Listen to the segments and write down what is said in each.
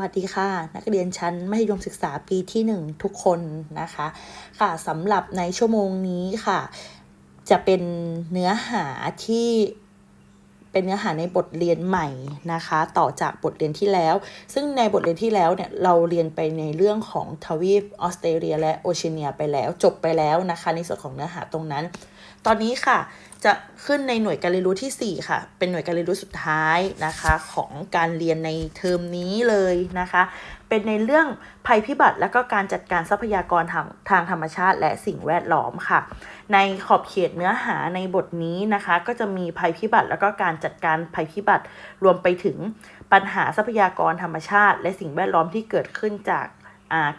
วัสดีค่ะ นักเรียนชั้นมัธยมศึกษาปีที่ 1 ทุกคนนะคะค่ะสำหรับในชั่วโมงนี้ค่ะ จะเป็นเนื้อหาที่เป็นเนื้อหาในบทเรียนใหม่นะคะ ต่อจากบทเรียนที่แล้ว ซึ่งในบทเรียนที่แล้วเนี่ยเราเรียนไปในเรื่องของทวีปออสเตรเลีย และโอเชียเนียไปแล้วจบไปแล้วนะคะ ในส่วนของเนื้อหาตรงนั้น ตอนนี้ค่ะจะขึ้นในหน่วยการเรียนรู้ที่ 4 ค่ะ เป็นหน่วยการเรียนรู้สุดท้ายนะคะของการเรียนในเทอมนี้เลยนะคะ เป็นในเรื่องภัยพิบัติและก็การจัดการทรัพยากรทางทางธรรมชาติ และสิ่งแวดล้อมค่ะ ในขอบเขตเนื้อหาในบทนี้นะคะ ก็จะมีภัยพิบัติแล้วก็การจัดการภัยพิบัติ รวมไปถึงปัญหาทรัพยากรธรรมชาติ และสิ่งแวดล้อมที่เกิดขึ้นจาก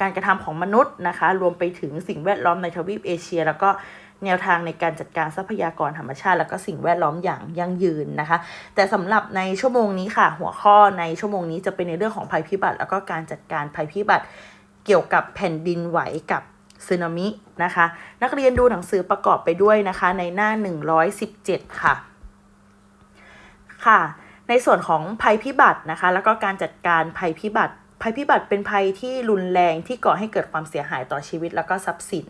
การกระทำของมนุษย์นะคะ รวมไปถึงสิ่งแวดล้อมในทวีปเอเชีย แล้วก็ แนวทางในการจัดการทรัพยากรธรรมชาติ แล้วก็สิ่งแวดล้อมอย่างยั่งยืนนะคะ แต่สำหรับในชั่วโมงนี้ค่ะ หัวข้อในชั่วโมงนี้จะเป็นในเรื่องของภัยพิบัติ แล้วก็การจัดการภัยพิบัติ เกี่ยวกับแผ่นดินไหวกับสึนามินะคะ นักเรียนดูหนังสือประกอบไปด้วยนะคะ ในหน้า 117 ค่ะ ค่ะ ในส่วนของภัยพิบัตินะคะ แล้วก็การจัดการภัยพิบัติ ภัยพิบัติเป็นภัยที่รุนแรงที่ก่อให้เกิดความเสียหายต่อชีวิตแล้วก็ทรัพย์สิน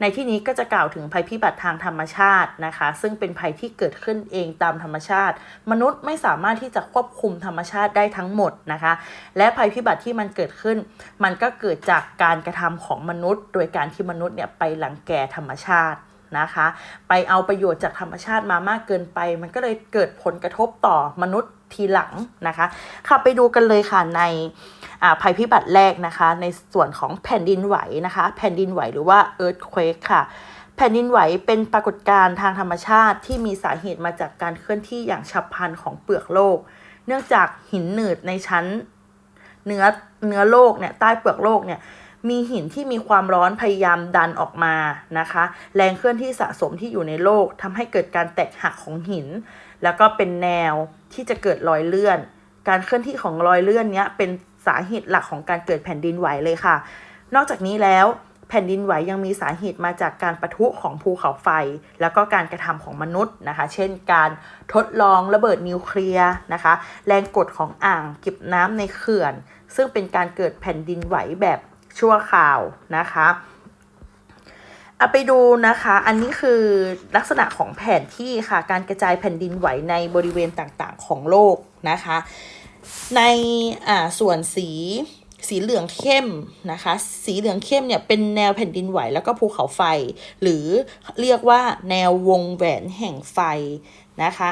ในที่นี้ก็จะกล่าวถึงภัยพิบัติทางธรรมชาตินะคะ ซึ่งเป็นภัยที่เกิดขึ้นเองตามธรรมชาติ มนุษย์ไม่สามารถที่จะควบคุมธรรมชาติได้ทั้งหมดนะคะ และภัยพิบัติที่มันเกิดขึ้น มันก็เกิดจากการกระทำของมนุษย์ โดยการที่มนุษย์เนี่ยไปหลังแก่ธรรมชาตินะคะ ไปเอาประโยชน์จากธรรมชาติมามากเกินไป มันก็เลยเกิดผลกระทบต่อมนุษย์ทีหลังนะคะค่ะไปดูกันเลยค่ะใน ภัยพิบัติแรกนะคะ ในส่วนของแผ่นดินไหวนะคะ แผ่นดินไหวหรือว่า earthquake ค่ะ แผ่นดินไหวเป็นปรากฏการณ์ทางธรรมชาติที่มีสาเหตุมาจากการเคลื่อนที่อย่างฉับพลันของเปลือกโลก เนื่องจากหินหนืดในชั้นเนื้อเนื้อโลกเนี่ยใต้เปลือกโลกเนี่ยมีหินที่มีความร้อนพยายามดันออกมานะคะ แรงเคลื่อนที่สะสมที่อยู่ในโลกทำให้เกิดการแตกหักของหิน แล้วก็เป็นแนวที่จะเกิดรอยเลื่อน การเคลื่อนที่ของรอยเลื่อนเนี้ยเป็น สาเหตุหลักของการเกิดแผ่นดินไหวเลยค่ะ นอกจากนี้แล้วแผ่นดินไหวยังมีสาเหตุมาจากการประทุของภูเขาไฟ แล้วก็การกระทำของมนุษย์นะคะ เช่นการทดลองระเบิดนิวเคลียร์นะคะ แรงกดของอ่างเก็บน้ำในเขื่อน ซึ่งเป็นการเกิดแผ่นดินไหวแบบชั่วคราวนะคะเอาไปดูนะคะ อันนี้คือลักษณะของแผนที่ค่ะ การกระจายแผ่นดินไหวในบริเวณต่างๆ ของโลกนะคะ ในอ่าส่วนสีสีเหลืองเข้มนะคะ สีเหลืองเข้มเนี่ยเป็นแนวแผ่นดินไหวแล้วก็ภูเขาไฟ หรือเรียกว่าแนววงแหวนแห่งไฟนะคะ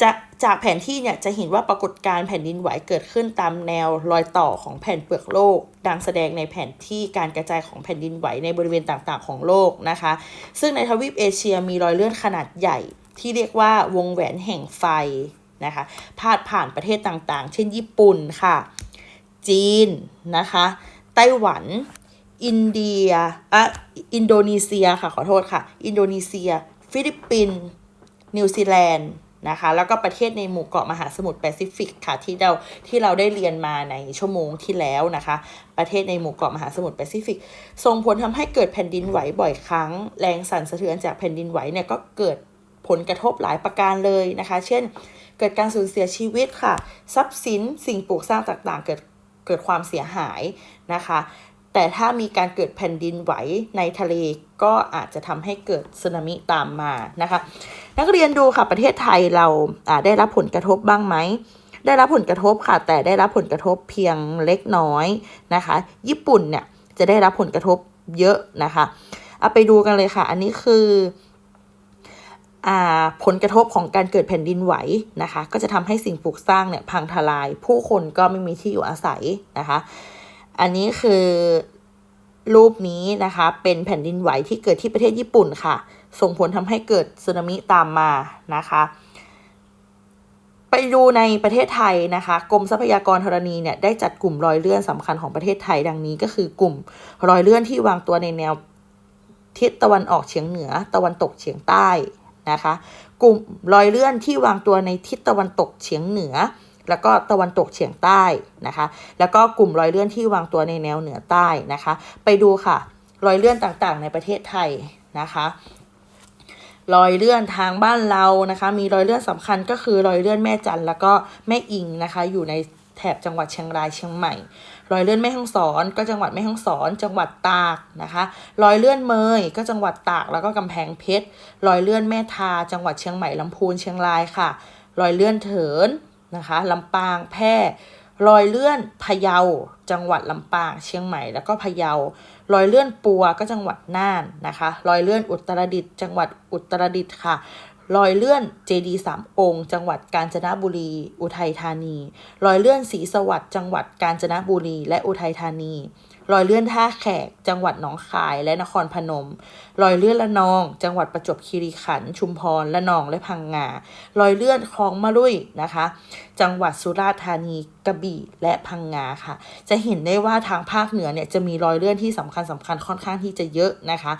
จะจากแผนที่เนี่ยจะเห็นว่าปรากฏการแผ่นดินไหวเกิดขึ้นตามแนวรอยต่อของแผ่นเปลือกโลก ดังแสดงในแผนที่การกระจายของแผ่นดินไหวในบริเวณต่างๆ ของโลกนะคะ ซึ่งในทวีปเอเชียมีรอยเลื่อนขนาดใหญ่ที่เรียกว่าวงแหวนแห่งไฟ นะคะพาดผ่านประเทศต่างๆ เช่นญี่ปุ่นค่ะ จีนนะคะไต้หวัน อินเดียอะอินโดนีเซียค่ะขอโทษค่ะ อินโดนีเซีย ฟิลิปปินส์นิวซีแลนด์นะคะแล้วก็ประเทศในหมู่เกาะมหาสมุทรแปซิฟิกค่ะที่เราที่เราได้เรียนมาในชั่วโมงที่แล้วนะคะ ประเทศในหมู่เกาะมหาสมุทรแปซิฟิกส่งผลทำให้เกิดแผ่นดินไหวบ่อยครั้ง แรงสั่นสะเทือนจากแผ่นดินไหวเนี่ยก็เกิด ผลกระทบหลายประการเลยนะคะ เช่น เกิดการสูญเสียชีวิตค่ะ ทรัพย์สินสิ่งปลูกสร้างต่างๆ เกิดเกิดความเสียหายนะคะ แต่ถ้ามีการเกิดแผ่นดินไหวในทะเลก็อาจจะทำให้เกิดสึนามิตามมานะคะ นักเรียนดูค่ะประเทศไทยเราได้รับผลกระทบบ้างไหมได้รับผลกระทบค่ะ แต่ได้รับผลกระทบเพียงเล็กน้อยนะคะ ญี่ปุ่นเนี่ยจะได้รับผลกระทบเยอะนะคะเอาไปดูกันเลยค่ะ อันนี้คือ ผลกระทบของการเกิดแผ่นดินไหวนะคะ ก็จะทำให้สิ่งปลูกสร้างเนี่ยพังทลาย ผู้คนก็ไม่มีที่อยู่อาศัยนะคะ อันนี้คือรูปนี้นะคะเป็นแผ่นดินไหวที่เกิดที่ประเทศญี่ปุ่นค่ะ ส่งผลทำให้เกิดสึนามิตามมานะคะ ไปดูในประเทศไทยนะคะกรมทรัพยากรธรณีเนี่ยได้จัดกลุ่มรอยเลื่อนสำคัญของประเทศไทยดังนี้ก็คือกลุ่มรอยเลื่อนที่วางตัวในแนวทิศตะวันออกเฉียงเหนือ ตะวันตกเฉียงใต้ นะคะ กลุ่มรอยเลื่อนที่วางตัวในทิศตะวันตกเฉียงเหนือ แล้วก็ตะวันตกเฉียงใต้นะคะ แล้วก็กลุ่มรอยเลื่อนที่วางตัวในแนวเหนือใต้นะคะ ไปดูค่ะ รอยเลื่อนต่างๆ ในประเทศไทยนะคะรอยเลื่อนทางบ้านเรานะคะ มีรอยเลื่อนสำคัญก็คือรอยเลื่อนแม่จันแล้วก็แม่อิงนะคะ อยู่ใน แถบจังหวัดเชียงรายเชียงใหม่ รอยเลื่อนแม่ฮ่องสอน ก็จังหวัดแม่ฮ่องสอน จังหวัดตากนะคะ รอยเลื่อนเมยก็จังหวัดตากแล้วก็กำแพงเพชร รอยเลื่อนแม่ทา จังหวัดเชียงใหม่ลำพูนเชียงรายค่ะ รอยเลื่อนเถินนะคะลำปางแพร่รอยเลื่อนพะเยา จังหวัดลำปาง เชียงใหม่แล้วก็พะเยา รอยเลื่อนปัวก็จังหวัดน่านนะคะ รอยเลื่อนอุตรดิตถ์จังหวัดอุตรดิตถ์ค่ะ รอยเลื่อนเจดีสามองค์ จังหวัดกาญจนบุรี อุทัยธานี รอยเลื่อนศรีสวัสดิ์จังหวัดกาญจนบุรี และอุทัยธานี รอยเลื่อนท่าแขก จังหวัดหนองคายและนครพนม รอยเลื่อนละนอง จังหวัดประจวบคีรีขันธ์ชุมพรละนองและพังงา รอยเลื่อนคลองมะลุยนะคะ จังหวัดสุราษฎร์ธานีกระบี่และพังงาค่ะ จะเห็นได้ว่าทางภาคเหนือเนี่ยจะมีรอยเลื่อนที่สำคัญสำคัญค่อนข้างที่จะเยอะนะคะ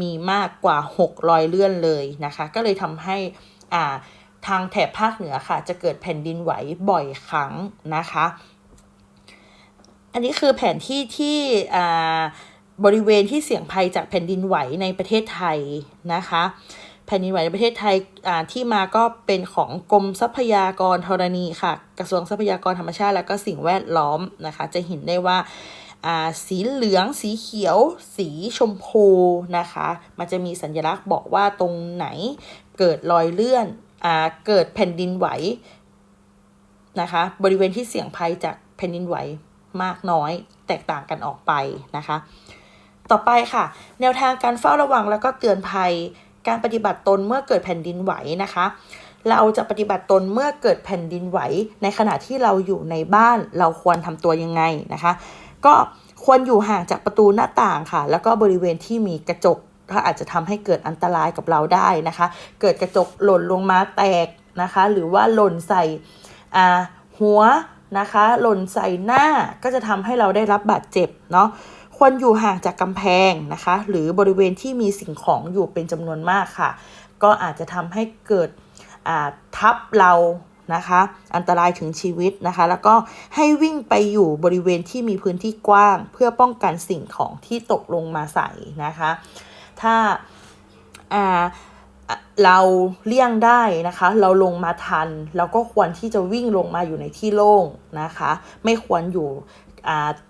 มีมากกว่า6รอยเลื่อนเลยนะคะ ก็เลยทำให้อ่าทางแถบภาคเหนือค่ะ จะเกิดแผ่นดินไหวบ่อยครั้งนะคะ อันนี้คือแผนที่ที่บริเวณที่เสี่ยงภัยจากแผ่นดินไหวในประเทศไทยนะคะ แผ่นดินไหวในประเทศไทยที่มาก็เป็นของกรมทรัพยากรธรณีค่ะ กระทรวงทรัพยากรธรรมชาติและก็สิ่งแวดล้อมนะคะ จะเห็นได้ว่าสีเหลือง สีเขียว สีชมพูนะคะ มันจะมีสัญลักษณ์บอกว่าตรงไหนเกิดรอยเลื่อนอเกิดแผ่นดินไหวนะคะ บริเวณที่เสี่ยงภัยจากแผ่นดินไหว มากน้อยแตกต่างกันออกไปนะคะ ต่อไปค่ะ แนวทางการเฝ้าระวังแล้วก็เตือนภัยการปฏิบัติตนเมื่อเกิดแผ่นดินไหวนะคะ เราจะปฏิบัติตนเมื่อเกิดแผ่นดินไหว ในขณะที่เราอยู่ในบ้านเราควรทำตัวยังไงนะคะ ก็ควรอยู่ห่างจากประตูหน้าต่างค่ะ แล้วก็บริเวณที่มีกระจกก็อาจจะทำให้เกิดอันตรายกับเราได้นะคะ เกิดกระจกหล่นลงมาแตกนะคะ หรือว่าหล่นใส่หัว นะคะ หล่นใส่หน้าก็จะทำให้เราได้รับบาดเจ็บเนาะควรอยู่ห่างจากกำแพงนะคะ หรือบริเวณที่มีสิ่งของอยู่เป็นจำนวนมากค่ะ ก็อาจจะทำให้เกิดทับเรานะคะ อันตรายถึงชีวิตนะคะ แล้วก็ให้วิ่งไปอยู่บริเวณที่มีพื้นที่กว้าง เพื่อป้องกันสิ่งของที่ตกลงมาใส่นะคะ ถ้าา เราเลี่ยงได้นะคะ เราลงมาทันเราก็ควรที่จะวิ่งลงมาอยู่ในที่โล่งนะคะ ไม่ควรอยู่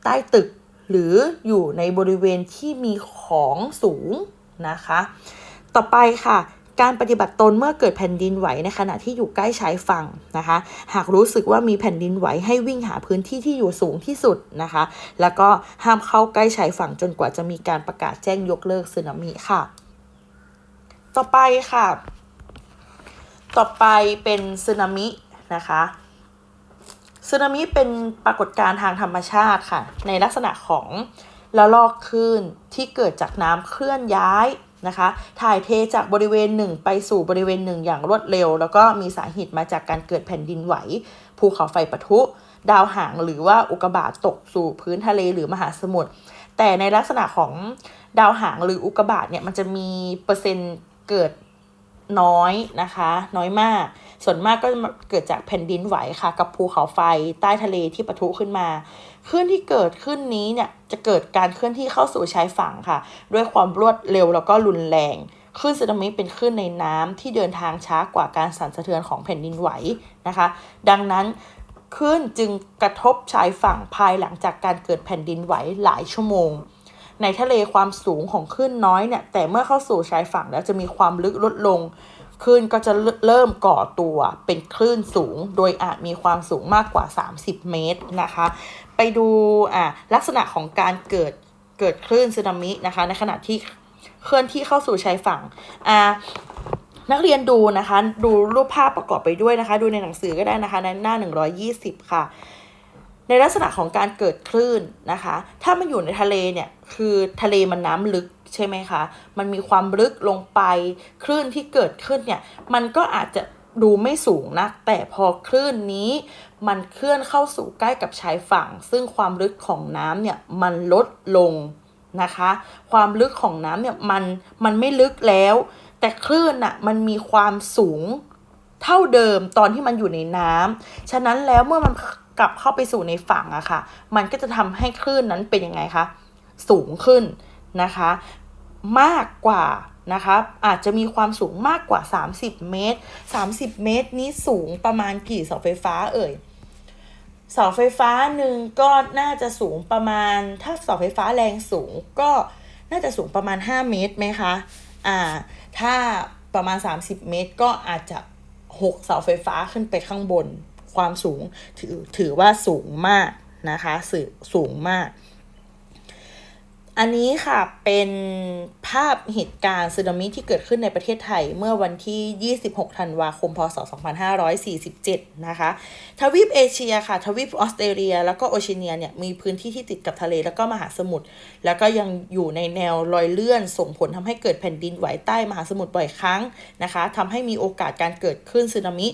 ใต้ตึกหรืออยู่ในบริเวณที่มีของสูงนะคะ ต่อไปค่ะ การปฏิบัติตนเมื่อเกิดแผ่นดินไหวในขณะที่อยู่ใกล้ชายฝั่งนะคะ หากรู้สึกว่ามีแผ่นดินไหวให้วิ่งหาพื้นที่ที่อยู่สูงที่สุดนะคะ แล้วก็ห้ามเข้าใกล้ชายฝั่งจนกว่าจะมีการประกาศแจ้งยกเลิกสึนามิค่ะ ต่อไปค่ะ ต่อไปเป็นสึนามินะคะสึนามิเป็นปรากฏการณ์ทางธรรมชาติค่ะ ในลักษณะของละลอกคลื่นที่เกิดจากน้ำเคลื่อนย้ายนะคะ ถ่ายเทจากบริเวณหนึ่งไปสู่บริเวณหนึ่งอย่างรวดเร็ว แล้วก็มีสาเหตุมาจากการเกิดแผ่นดินไหว ภูเขาไฟปะทุ ดาวหางหรือว่าอุกกาบาตตกสู่พื้นทะเลหรือมหาสมุทรแต่ในลักษณะของดาวหางหรืออุกกาบาตเนี่ยมันจะมีเปอร์เซ็นต์ เกิดน้อยนะคะ น้อยมาก ส่วนมากก็เกิดจากแผ่นดินไหวค่ะ กับภูเขาไฟใต้ทะเลที่ปะทุขึ้นมาคลื่นที่เกิดขึ้นนี้เนี่ยจะเกิดการเคลื่อนที่เข้าสู่ชายฝั่งค่ะ ด้วยความรวดเร็วแล้วก็รุนแรงคลื่นสึนามิเป็นคลื่นในน้ำที่เดินทางช้ากว่าการสั่นสะเทือนของแผ่นดินไหวนะคะ ดังนั้นคลื่นจึงกระทบชายฝั่งภายหลังจากการเกิดแผ่นดินไหวหลายชั่วโมง ในทะเลความสูงของคลื่นน้อยเนี่ย แต่เมื่อเข้าสู่ชายฝั่งแล้วจะมีความลึกลดลงคลื่นก็จะเริ่มก่อตัวเป็นคลื่นสูง โดยอาจมีความสูงมากกว่า 30 เมตรนะคะ ไปดูอ่าลักษณะของการเกิดเกิดคลื่นสึนามินะคะ ในขณะที่เคลื่อนที่เข้าสู่ชายฝั่งอ่านักเรียนดูนะคะ ดูรูปภาพประกอบไปด้วยนะคะ ดูในหนังสือก็ได้นะคะในหน้า 120 ค่ะ ในลักษณะของการเกิดคลื่นนะคะ ถ้ามันอยู่ในทะเลเนี่ยคือทะเลมันน้ำลึกใช่ไหมคะ มันมีความลึกลงไปคลื่นที่เกิดขึ้นเนี่ยมันก็อาจจะดูไม่สูงนะแต่พอคลื่นนี้มันเคลื่อนเข้าสู่ใกล้กับชายฝั่ง ซึ่งความลึกของน้ำเนี่ยมันลดลงนะคะ ความลึกของน้ำเนี่ยมันมันไม่ลึกแล้ว แต่คลื่นอะมันมีความสูงเท่าเดิมตอนที่มันอยู่ในน้ำฉะนั้นแล้วเมื่อมัน กลับเข้าไปสู่ในฝั่งอะค่ะ มันก็จะทำให้คลื่นนั้นเป็นยังไงคะ สูงขึ้นนะคะ มากกว่านะคะ อาจจะมีความสูงมากกว่า 30 เมตร 30 เมตรนี้สูงประมาณกี่เสาไฟฟ้าเอ่ยเสาไฟฟ้าหนึ่งก็น่าจะสูงประมาณ ถ้าเสาไฟฟ้าแรงสูงก็น่าจะสูงประมาณ 5 เมตรไหมคะ อ่า ถ้าประมาณ 30 เมตร ก็อาจจะ 6 เสาไฟฟ้าขึ้นไปข้างบน ความสูงถือถือว่าสูงมากนะคะสื่อสูงมาก อันนี้ค่ะเป็นภาพเหตุการณ์สึนามิที่เกิดขึ้นในประเทศไทยเมื่อวันที่ 26 ธันวาคม พศ 2547 นะคะ ทวีปเอเชียค่ะ ทวีปออสเตรเลีย แล้วก็โอเชียเนียเนี่ยมีพื้นที่ที่ติดกับทะเลแล้วก็มหาสมุทร แล้วก็ยังอยู่ในแนวรอยเลื่อน ส่งผลทำให้เกิดแผ่นดินไหวใต้มหาสมุทรบ่อยครั้งนะคะทำให้มีโอกาสการเกิดขึ้นสึนามิ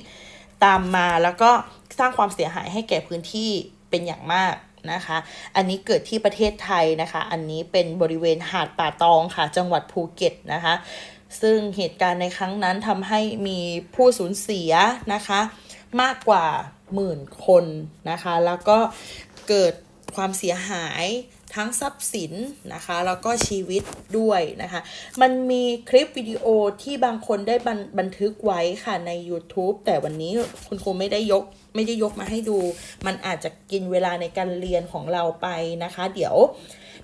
ตามมาแล้วก็สร้างความเสียหายให้แก่พื้นที่เป็นอย่างมากนะคะ อันนี้เกิดที่ประเทศไทยนะคะ อันนี้เป็นบริเวณหาดป่าตองค่ะ จังหวัดภูเก็ตนะคะ ซึ่งเหตุการณ์ในครั้งนั้นทำให้มีผู้สูญเสียนะคะ มากกว่าหมื่นคนนะคะ แล้วก็เกิดความเสียหาย ทั้งทรัพย์สินนะคะแล้วก็ชีวิตด้วยนะคะ มันมีคลิปวิดีโอที่บางคนได้บันบันทึกไว้ค่ะใน YouTube แต่วันนี้คุณครูไม่ได้ยกไม่ได้ยกมาให้ดู มันอาจจะกินเวลาในการเรียนของเราไปนะคะ เดี๋ยว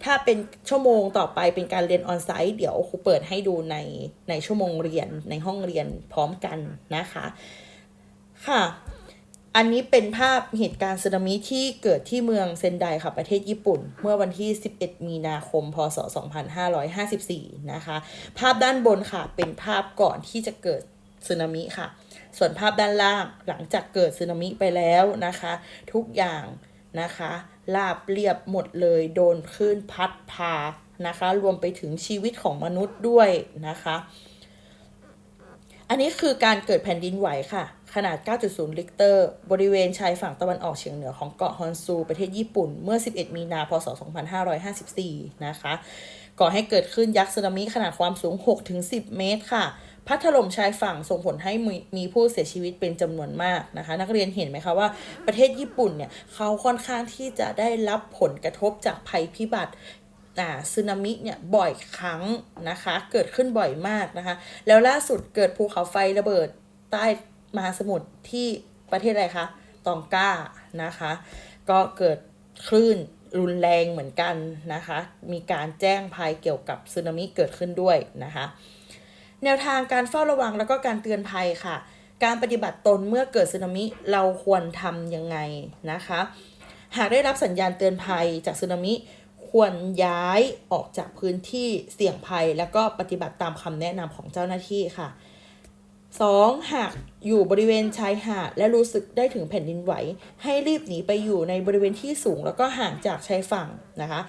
ถ้าเป็นชั่วโมงต่อไปเป็นการเรียนออนไซต์เดี๋ยวครูเปิดให้ดูในในชั่วโมงเรียนในห้องเรียนพร้อมกันนะคะ ค่ะ อันนี้เป็นภาพเหตุการณ์สึนามิที่เกิดที่เมืองเซนไดค่ะ ประเทศญี่ปุ่น เมื่อวันที่ 11 มีนาคม พศ 2554 นะคะ ภาพด้านบนค่ะ เป็นภาพก่อนที่จะเกิดสึนามิค่ะ ส่วนภาพด้านล่างหลังจากเกิดสึนามิไปแล้วนะคะ ทุกอย่างนะคะราบเรียบหมดเลยโดนคลื่นพัดพานะคะ รวมไปถึงชีวิตของมนุษย์ด้วยนะคะ อันนี้คือการเกิดแผ่นดินไหวค่ะ ขนาด 9.0 ลิกเตอร์ บริเวณชายฝั่งตะวันออกเฉียงเหนือของเกาะฮอนซู ประเทศญี่ปุ่น เมื่อ 11 มีนาพศ 2554 นะคะ ก่อให้เกิดขึ้นยักษ์สึนามิขนาดความสูง 6-10 เมตรค่ะ พัดถล่มชายฝั่งส่งผลให้มีมีผู้เสียชีวิตเป็นจำนวนมากนะคะ นักเรียนเห็นไหมคะว่าประเทศญี่ปุ่นเนี่ยเขาค่อนข้างที่จะได้รับผลกระทบจากภัยพิบัติอ่าสึนามิเนี่ยบ่อยครั้งนะคะ เกิดขึ้นบ่อยมากนะคะ แล้วล่าสุดเกิดภูเขาไฟระเบิดใต้ มหาสมุทรที่ประเทศอะไรคะ ตองกานะคะ ก็เกิดคลื่นรุนแรงเหมือนกันนะคะ มีการแจ้งภัยเกี่ยวกับสึนามิเกิดขึ้นด้วยนะคะ แนวทางการเฝ้าระวังแล้วก็การเตือนภัยค่ะ การปฏิบัติตนเมื่อเกิดสึนามิเราควรทำยังไงนะคะ หากได้รับสัญญาณเตือนภัยจากสึนามิควรย้ายออกจากพื้นที่เสี่ยงภัย แล้วก็ปฏิบัติตามคำแนะนำของเจ้าหน้าที่ค่ะ 2. หากอยู่บริเวณชายหาดและรู้สึกได้ถึงแผ่นดินไหว ให้รีบหนีไปอยู่ในบริเวณที่สูงแล้วก็ห่างจากชายฝั่งนะคะ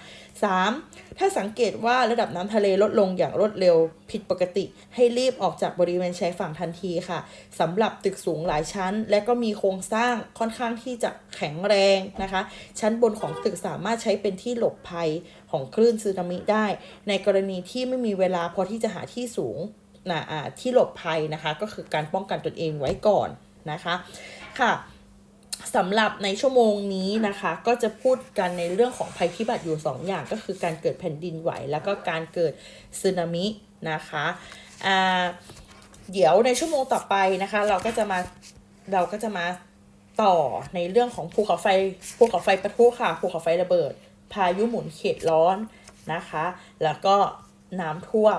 3. ถ้าสังเกตว่าระดับน้ำทะเลลดลงอย่างรวดเร็วผิดปกติ ให้รีบออกจากบริเวณชายฝั่งทันทีค่ะสำหรับตึกสูงหลายชั้น และก็มีโครงสร้างค่อนข้างที่จะแข็งแรงนะคะ ชั้นบนของตึกสามารถใช้เป็นที่หลบภัยของคลื่นสึนามิได้ ในกรณีที่ไม่มีเวลาพอที่จะหาที่สูง นะที่หลบภัยนะคะ ก็คือการป้องกันตนเองไว้ก่อนนะคะค่ะสำหรับในชั่วโมงนี้นะคะ ก็จะพูดกันในเรื่องของภัยพิบัติอยู่ 2ออย่างก็คือการเกิดแผ่นดินไหว แล้วก็การเกิดสึนามินะคะอ่าเดี๋ยวในชั่วโมงต่อไปนะคะ เราก็จะมาเราก็จะมาต่อในเรื่องของภูเขาไฟภูเขาไฟปะทุค่ะภูเขาไฟระเบิด พายุหมุนเขตร้อนนะคะ แล้วก็น้ำท่วม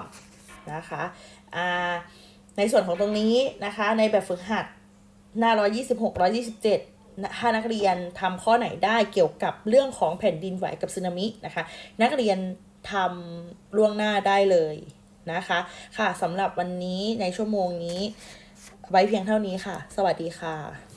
นะคะ ในส่วนของตรงนี้นะคะ ในแบบฝึกหัดหน้า 126 127ถ้านักเรียนทำข้อไหนได้เกี่ยวกับเรื่องของแผ่นดินไหวกับสึนามินะคะ นักเรียนทำล่วงหน้าได้เลยนะคะ ค่ะสำหรับวันนี้ในชั่วโมงนี้ ไว้เพียงเท่านี้ค่ะ สวัสดีค่ะ